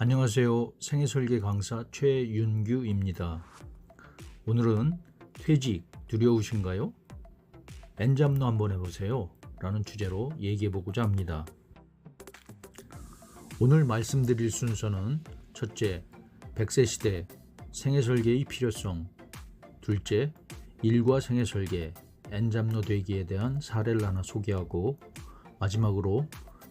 안녕하세요. 생애설계 강사 최윤규입니다. 오늘은 퇴직 두려우신가요? 엔잡노 한번 해보세요. 라는 주제로 얘기해보고자 합니다. 오늘 말씀드릴 순서는 첫째, 100세 시대 생애설계의 필요성 둘째, 일과 생애설계 엔잡노 되기에 대한 사례를 하나 소개하고 마지막으로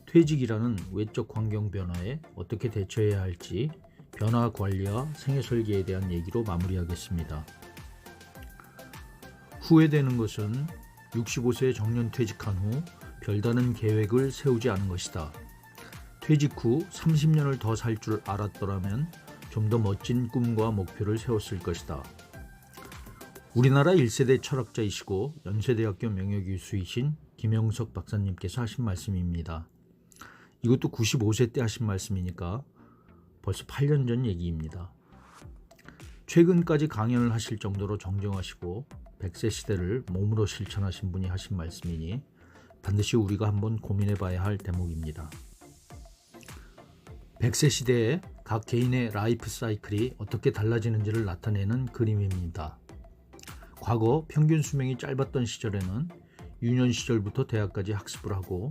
퇴직이라는 외적 환경 변화에 어떻게 대처해야 할지 변화 관리와 생애 설계에 대한 얘기로 마무리하겠습니다. 후회되는 것은 65세 정년 퇴직한 후 별다른 계획을 세우지 않은 것이다. 퇴직 후 30년을 더 살 줄 알았더라면 좀 더 멋진 꿈과 목표를 세웠을 것이다. 우리나라 1세대 철학자이시고 연세대학교 명예교수이신 김영석 박사님께서 하신 말씀입니다. 이것도 95세 때 하신 말씀이니까 벌써 8년 전 얘기입니다. 최근까지 강연을 하실 정도로 정정하시고 100세 시대를 몸으로 실천하신 분이 하신 말씀이니 반드시 우리가 한번 고민해 봐야 할 대목입니다. 100세 시대에 각 개인의 라이프 사이클이 어떻게 달라지는지를 나타내는 그림입니다. 과거 평균 수명이 짧았던 시절에는 유년 시절부터 대학까지 학습을 하고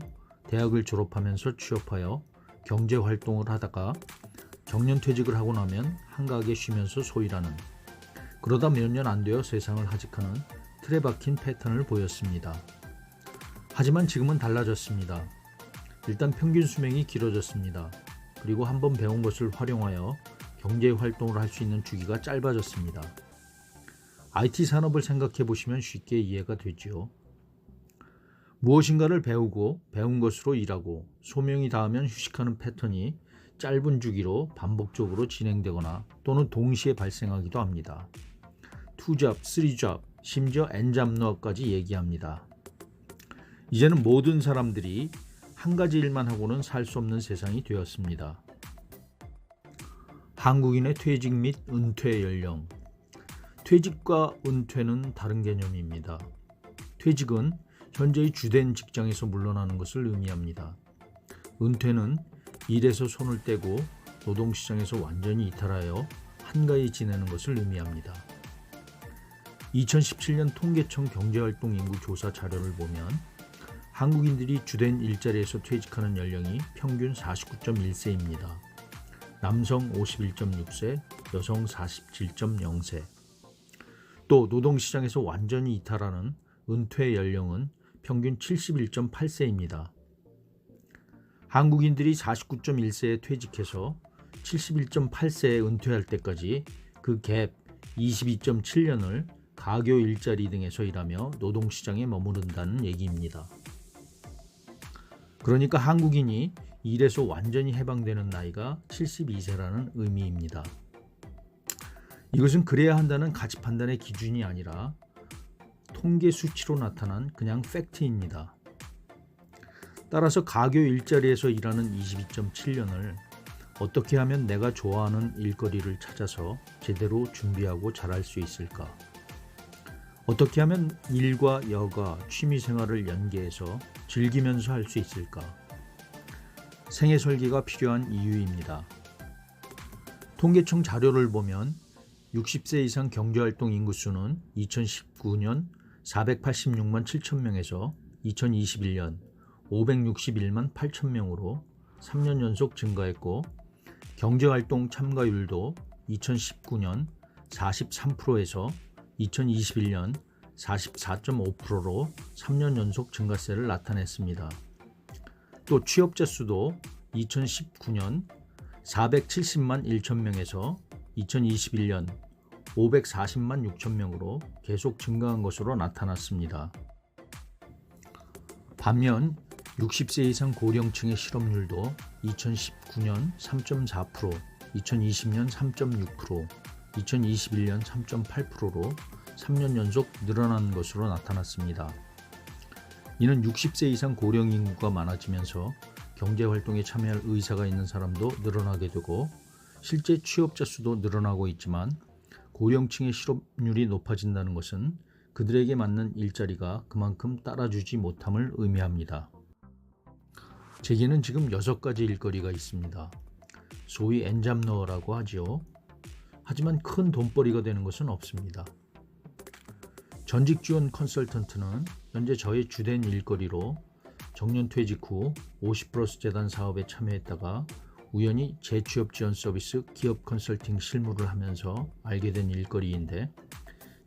대학을 졸업하면서 취업하여 경제 활동을 하다가 정년 퇴직을 하고 나면 한가하게 쉬면서 소일하는 그러다 몇 년 안 되어 세상을 하직하는 틀에 박힌 패턴을 보였습니다. 하지만 지금은 달라졌습니다. 일단 평균 수명이 길어졌습니다. 그리고 한번 배운 것을 활용하여 경제 활동을 할 수 있는 주기가 짧아졌습니다. IT 산업을 생각해 보시면 쉽게 이해가 되지요. 무엇인가를 배우고 배운 것으로 일하고 소명이 닿으면 휴식하는 패턴이 짧은 주기로 반복적으로 진행되거나 또는 동시에 발생하기도 합니다. 투잡, 쓰리잡, 심지어 엔잡노까지 얘기합니다. 이제는 모든 사람들이 한 가지 일만 하고는 살 수 없는 세상이 되었습니다. 한국인의 퇴직 및 은퇴 연령. 퇴직과 은퇴는 다른 개념입니다. 퇴직은 현재의 주된 직장에서 물러나는 것을 의미합니다. 은퇴는 일에서 손을 떼고 노동시장에서 완전히 이탈하여 한가히 지내는 것을 의미합니다. 2017년 통계청 경제활동 인구 조사 자료를 보면 한국인들이 주된 일자리에서 퇴직하는 연령이 평균 49.1세입니다. 남성 51.6세, 여성 47.0세. 또 노동시장에서 완전히 이탈하는 은퇴 연령은 평균 71.8세입니다. 한국인들이 49.1세에 퇴직해서 71.8세에 은퇴할 때까지 그 갭 22.7년을 가교 일자리 등에서 일하며 노동시장에 머무른다는 얘기입니다. 그러니까 한국인이 일에서 완전히 해방되는 나이가 72세라는 의미입니다. 이것은 그래야 한다는 가치 판단의 기준이 아니라 통계 수치로 나타난 그냥 팩트입니다. 따라서 가교 일자리에서 일하는 22.7년을 어떻게 하면 내가 좋아하는 일거리를 찾아서 제대로 준비하고 잘할 수 있을까? 어떻게 하면 일과 여가, 취미 생활을 연계해서 즐기면서 할 수 있을까? 생애 설계가 필요한 이유입니다. 통계청 자료를 보면 60세 이상 경제활동 인구수는 2019년 486만 7천 명에서 2021년 561만 8천 명으로 3년 연속 증가했고 경제활동 참가율도 2019년 43%에서 2021년 44.5%로 3년 연속 증가세를 나타냈습니다. 또 취업자 수도 2019년 470만 1천 명에서 2021년 540만 6천 명으로 계속 증가한 것으로 나타났습니다. 반면 60세 이상 고령층의 실업률도 2019년 3.4%, 2020년 3.6%, 2021년 3.8%로 3년 연속 늘어난 것으로 나타났습니다. 이는 60세 이상 고령 인구가 많아지면서 경제 활동에 참여할 의사가 있는 사람도 늘어나게 되고 실제 취업자 수도 늘어나고 있지만 고령층의 실업률이 높아진다는 것은 그들에게 맞는 일자리가 그만큼 따라주지 못함을 의미합니다. 제게는 지금 여섯 가지 일거리가 있습니다. 소위 엔잡러라고 하지요. 하지만 큰 돈벌이가 되는 것은 없습니다. 전직 지원 컨설턴트는 현재 저의 주된 일거리로 정년 퇴직 후 50플러스 재단 사업에 참여했다가 우연히 재취업 지원 서비스 기업 컨설팅 실무를 하면서 알게 된 일거리인데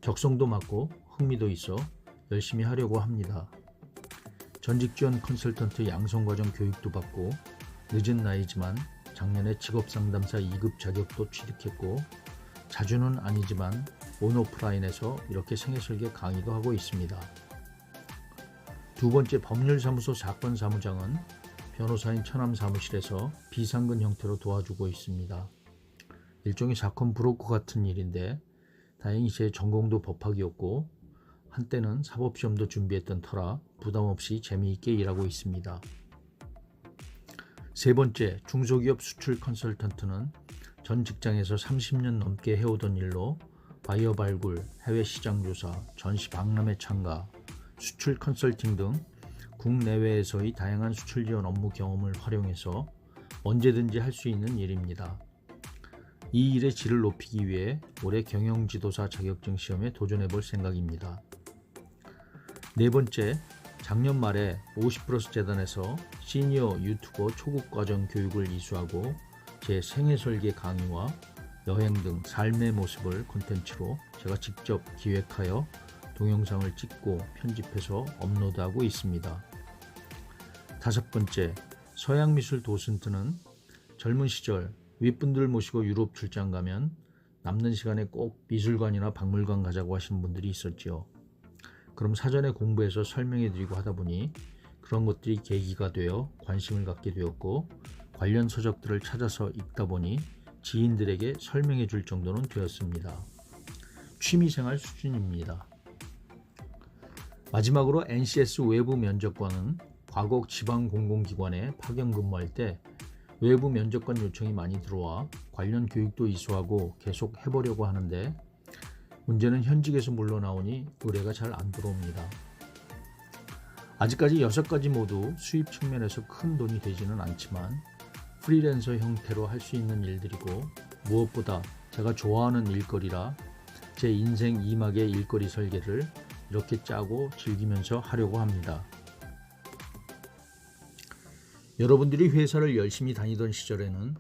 적성도 맞고 흥미도 있어 열심히 하려고 합니다. 전직 지원 컨설턴트 양성 과정 교육도 받고 늦은 나이지만 작년에 직업 상담사 2급 자격도 취득했고 자주는 아니지만 온오프라인에서 이렇게 생애설계 강의도 하고 있습니다. 두 번째 법률사무소 사건 사무장은 변호사인 처남 사무실에서 비상근 형태로 도와주고 있습니다. 일종의 사건 브로커 같은 일인데 다행히 제 전공도 법학이었고 한때는 사법시험도 준비했던 터라 부담 없이 재미있게 일하고 있습니다. 세 번째, 중소기업 수출 컨설턴트는 전 직장에서 30년 넘게 해오던 일로 바이어 발굴, 해외 시장 조사, 전시 박람회 참가, 수출 컨설팅 등 국내외에서의 다양한 수출 지원 업무 경험을 활용해서 언제든지 할 수 있는 일입니다. 이 일의 질을 높이기 위해 올해 경영지도사 자격증 시험에 도전해 볼 생각입니다. 네 번째, 작년 말에 50 플러스 재단에서 시니어 유튜버 초급 과정 교육을 이수하고 제 생애 설계 강의와 여행 등 삶의 모습을 콘텐츠로 제가 직접 기획하여 동영상을 찍고 편집해서 업로드하고 있습니다. 다섯 번째, 서양미술 도슨트는 젊은 시절 윗분들 모시고 유럽 출장 가면 남는 시간에 꼭 미술관이나 박물관 가자고 하신 분들이 있었지요. 그럼 사전에 공부해서 설명해 드리고 하다 보니 그런 것들이 계기가 되어 관심을 갖게 되었고 관련 서적들을 찾아서 읽다 보니 지인들에게 설명해 줄 정도는 되었습니다. 취미생활 수준입니다. 마지막으로 NCS 외부 면접관은 과거 지방 공공기관에 파견 근무할 때 외부 면접관 요청이 많이 들어와 관련 교육도 이수하고 계속 해보려고 하는데 문제는 현직에서 물러나오니 의뢰가 잘 안 들어옵니다. 아직까지 6가지 모두 수입 측면에서 큰 돈이 되지는 않지만 프리랜서 형태로 할 수 있는 일들이고 무엇보다 제가 좋아하는 일거리라 제 인생 2막의 일거리 설계를 이렇게 짜고 즐기면서 하려고 합니다. 여러분들이 회사를 열심히 다니던 시절에는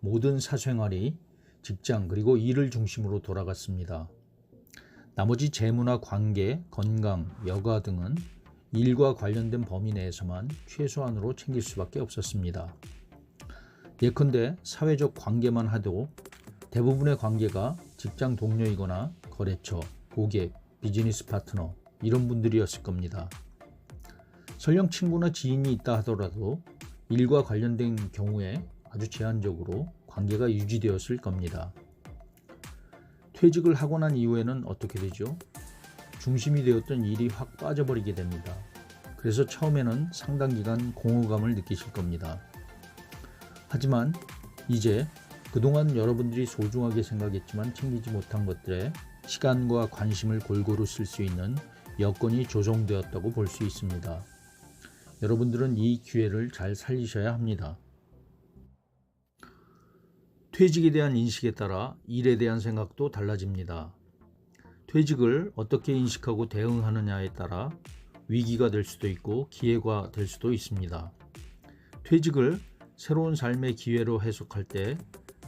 모든 사생활이 직장 그리고 일을 중심으로 돌아갔습니다. 나머지 재무나 관계, 건강, 여가 등은 일과 관련된 범위 내에서만 최소한으로 챙길 수밖에 없었습니다. 예컨대 사회적 관계만 하도 대부분의 관계가 직장 동료이거나 거래처, 고객, 비즈니스 파트너 이런 분들이었을 겁니다. 설령 친구나 지인이 있다 하더라도 일과 관련된 경우에 아주 제한적으로 관계가 유지되었을 겁니다. 퇴직을 하고 난 이후에는 어떻게 되죠? 중심이 되었던 일이 확 빠져버리게 됩니다. 그래서 처음에는 상당 기간 공허감을 느끼실 겁니다. 하지만 이제 그동안 여러분들이 소중하게 생각했지만 챙기지 못한 것들에 시간과 관심을 골고루 쓸 수 있는 여건이 조성되었다고 볼 수 있습니다. 여러분들은 이 기회를 잘 살리셔야 합니다. 퇴직에 대한 인식에 따라 일에 대한 생각도 달라집니다. 퇴직을 어떻게 인식하고 대응하느냐에 따라 위기가 될 수도 있고 기회가 될 수도 있습니다. 퇴직을 새로운 삶의 기회로 해석할 때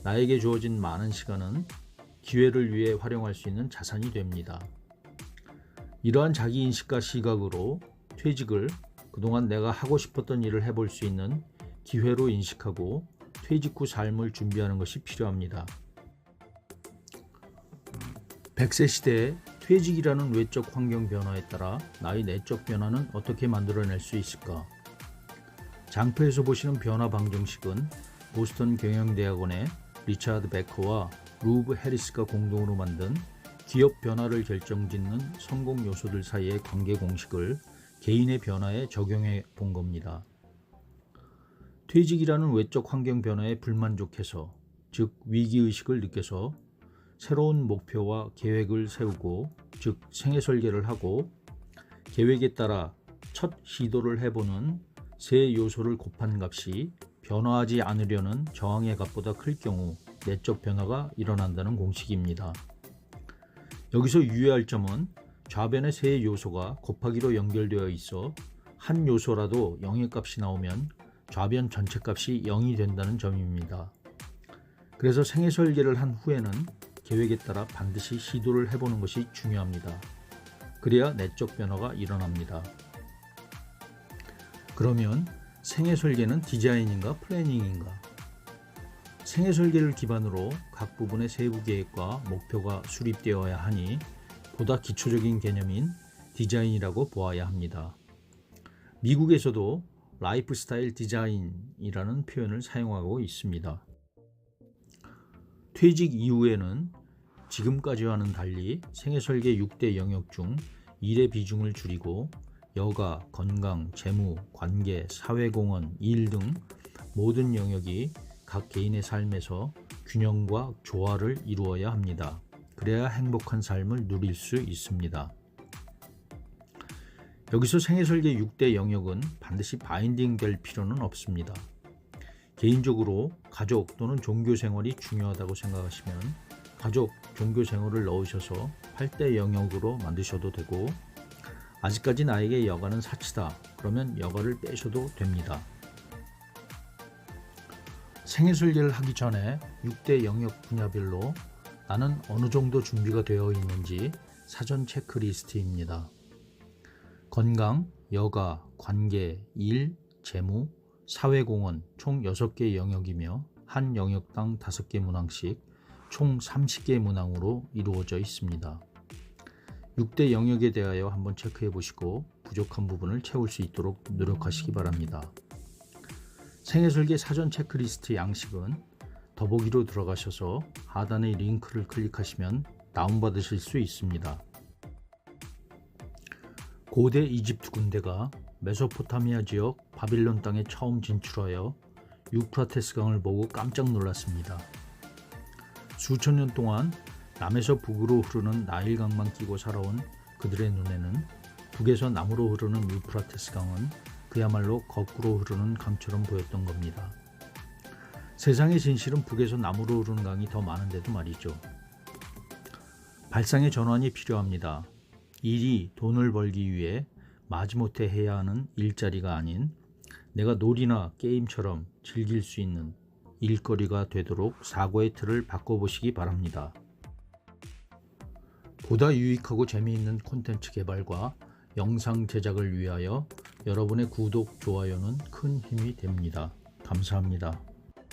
나에게 주어진 많은 시간은 기회를 위해 활용할 수 있는 자산이 됩니다. 이러한 자기 인식과 시각으로 퇴직을 그동안 내가 하고 싶었던 일을 해볼 수 있는 기회로 인식하고 퇴직 후 삶을 준비하는 것이 필요합니다. 100세 시대에 퇴직이라는 외적 환경 변화에 따라 나의 내적 변화는 어떻게 만들어낼 수 있을까? 장표에서 보시는 변화 방정식은 보스턴 경영대학원의 리차드 베커와 루브 해리스가 공동으로 만든 기업 변화를 결정짓는 성공 요소들 사이의 관계 공식을 개인의 변화에 적용해 본 겁니다. 퇴직이라는 외적 환경 변화에 불만족해서 즉 위기의식을 느껴서 새로운 목표와 계획을 세우고 즉 생애 설계를 하고 계획에 따라 첫 시도를 해보는 세 요소를 곱한 값이 변화하지 않으려는 저항의 값보다 클 경우 내적 변화가 일어난다는 공식입니다. 여기서 유의할 점은 좌변의 세 요소가 곱하기로 연결되어 있어 한 요소라도 영의 값이 나오면 좌변 전체 값이 0이 된다는 점입니다. 그래서 생애 설계를 한 후에는 계획에 따라 반드시 시도를 해보는 것이 중요합니다. 그래야 내적 변화가 일어납니다. 그러면 생애 설계는 디자인인가 플래닝인가? 생애 설계를 기반으로 각 부분의 세부 계획과 목표가 수립되어야 하니 보다 기초적인 개념인 디자인이라고 보아야 합니다. 미국에서도 라이프 스타일 디자인이라는 표현을 사용하고 있습니다. 퇴직 이후에는 지금까지와는 달리 생애 설계 6대 영역 중 일의 비중을 줄이고 여가, 건강, 재무, 관계, 사회공헌, 일 등 모든 영역이 각 개인의 삶에서 균형과 조화를 이루어야 합니다. 그래야 행복한 삶을 누릴 수 있습니다. 여기서 생애 설계 6대 영역은 반드시 바인딩 될 필요는 없습니다. 개인적으로 가족 또는 종교 생활이 중요하다고 생각하시면 가족, 종교 생활을 넣으셔서 8대 영역으로 만드셔도 되고 아직까지 나에게 여가는 사치다. 그러면 여가를 빼셔도 됩니다. 생애 설계를 하기 전에 6대 영역 분야별로 나는 어느 정도 준비가 되어 있는지 사전 체크리스트입니다. 건강, 여가, 관계, 일, 재무, 사회공헌 총 6개 영역이며 한 영역당 5개 문항씩 총 30개 문항으로 이루어져 있습니다. 6대 영역에 대하여 한번 체크해 보시고 부족한 부분을 채울 수 있도록 노력하시기 바랍니다. 생애설계 사전 체크리스트 양식은 더보기로 들어가셔서 하단의 링크를 클릭하시면 다운받으실 수 있습니다. 고대 이집트 군대가 메소포타미아 지역 바빌론 땅에 처음 진출하여 유프라테스 강을 보고 깜짝 놀랐습니다. 수천 년 동안 남에서 북으로 흐르는 나일강만 끼고 살아온 그들의 눈에는 북에서 남으로 흐르는 유프라테스 강은 그야말로 거꾸로 흐르는 강처럼 보였던 겁니다. 세상의 진실은 북에서 남으로 흐르는 강이 더 많은데도 말이죠. 발상의 전환이 필요합니다. 일이 돈을 벌기 위해 마지못해 해야 하는 일자리가 아닌 내가 놀이나 게임처럼 즐길 수 있는 일거리가 되도록 사고의 틀을 바꿔보시기 바랍니다. 보다 유익하고 재미있는 콘텐츠 개발과 영상 제작을 위하여 여러분의 구독, 좋아요는 큰 힘이 됩니다. 감사합니다.